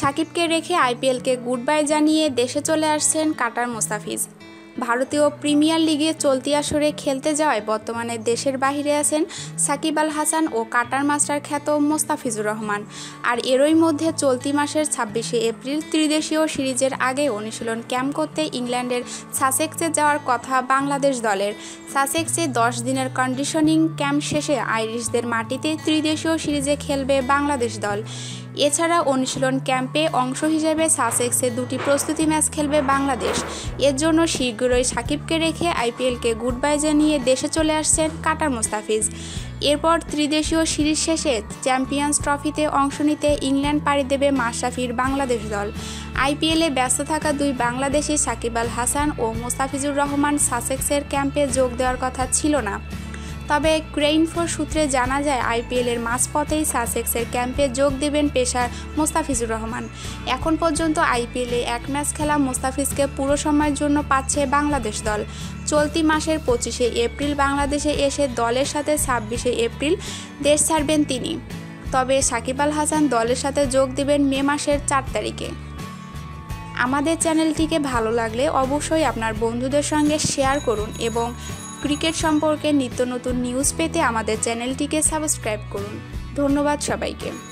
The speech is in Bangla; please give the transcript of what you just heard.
সাকিবকে রেখে আইপিএলকে গুড বাই জানিয়ে দেশে চলে আসছেন কাটার মোস্তাফিজ। ভারতীয় প্রিমিয়ার লিগে চলতি আসরে খেলতে যাওয়ায় বর্তমানে দেশের বাহিরে আছেন সাকিব আল হাসান ও কাটার মাস্টার খ্যাত মোস্তাফিজুর রহমান। আর এরই মধ্যে চলতি মাসের ছাব্বিশে এপ্রিল ত্রিদেশীয় সিরিজের আগে অনুশীলন ক্যাম্প করতে ইংল্যান্ডের সাসেক্সে যাওয়ার কথা বাংলাদেশ দলের। সাসেক্সে দশ দিনের কন্ডিশনিং ক্যাম্প শেষে আইরিশদের মাটিতে ত্রিদেশীয় সিরিজে খেলবে বাংলাদেশ দল। এছাড়া অনুশীলন ক্যাম্পে অংশ হিসেবে সাসেক্সে দুটি প্রস্তুতি ম্যাচ খেলবে বাংলাদেশ। এর জন্য শীঘ্রই সাকিবকে রেখে আইপিএলকে গুড বাই জানিয়ে দেশে চলে আসছেন কাটার মোস্তাফিজ। এরপর ত্রিদেশীয় সিরিজ শেষে চ্যাম্পিয়ন্স ট্রফিতে অংশ নিতে ইংল্যান্ড পাড়ি দেবে মাশরাফির বাংলাদেশ দল। আইপিএলে ব্যস্ত থাকা দুই বাংলাদেশি সাকিব আল হাসান ও মোস্তাফিজুর রহমান সাসেক্সের ক্যাম্পে যোগ দেওয়ার কথা ছিল না। তবে ক্রেইনফোর সূত্রে জানা যায় আইপিএলের মাঝপথেই সাসেক্সের ক্যাম্পে যোগ দেবেন পেশার মোস্তাফিজুর রহমান। এখন পর্যন্ত আইপিএলে এক ম্যাচ খেলা মোস্তাফিজকে পুরো সময়ের জন্য পাচ্ছে বাংলাদেশ দল। চলতি মাসের পঁচিশে এপ্রিল বাংলাদেশে এসে দলের সাথে ছাব্বিশে এপ্রিল দেশ ছাড়বেন তিনি। তবে সাকিব আল হাসান দলের সাথে যোগ দেবেন মে মাসের চার তারিখে। আমাদের চ্যানেলটিকে ভালো লাগলে অবশ্যই আপনার বন্ধুদের সঙ্গে শেয়ার করুন এবং ক্রিকেট সম্পর্কে নিত্য নতুন নিউজ পেতে আমাদের চ্যানেলটিকে সাবস্ক্রাইব করুন। ধন্যবাদ সবাইকে।